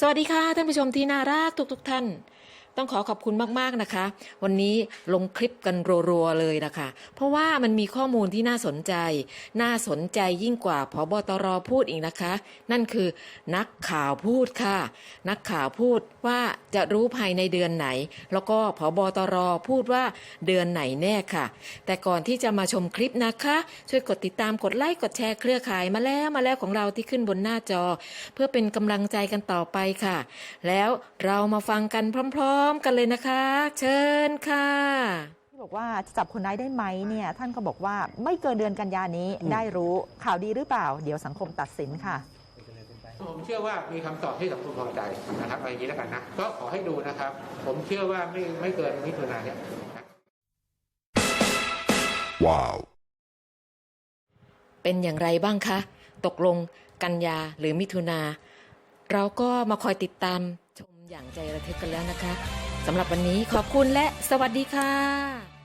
สวัสดีค่ะท่านผู้ชมที่น่ารักทุกๆทท่าน ต้องขอขอบคุณมากๆนะคะ วันนี้ลงคลิปกันรัวๆเลยนะคะ เพราะว่ามันมีข้อมูลที่น่าสนใจ น่าสนใจยิ่งกว่าพบตรพูดอีกนะคะ นั่นคือนักข่าวพูดค่ะ นักข่าวพูดว่าจะรู้ภายในเดือนไหน แล้วก็พบตรพูดว่าเดือนไหนแน่ค่ะ แต่ก่อนที่จะมาชมคลิปนะคะ ช่วยกดติดตามกดไลค์กดแชร์เครือข่ายมาแล้วมาแล้วของเราที่ขึ้นบนหน้าจอ เพื่อเป็นกำลังใจกันต่อไปค่ะ แล้วเรามาฟังกันพร้อมๆกันเลยนะคะ เชิญค่ะที่บอกว่าจะจับคนร้ายได้ไหมเนี่ยท่านก็บอกว่าไม่เกินเดือนกันยานี้ได้รู้ข่าวดีหรือเปล่า เดี๋ยวสังคมตัดสินค่ะผมเชื่อว่ามีคำตอบที่สังคมพอใจนะครับอะไรอย่างนี้แล้วกันนะก็ขอให้ดูนะครับ ผมเชื่อว่าไม่ไม่เกินมิถุนายนเนี่ย Wow. เป็นอย่างไรบ้างคะ ตกลงกันยาหรือมิถุนา เราก็มาคอยติดตามชม อย่างใจระทึกกันแล้วนะคะสำหรับวันนี้ขอบคุณและสวัสดีค่ะ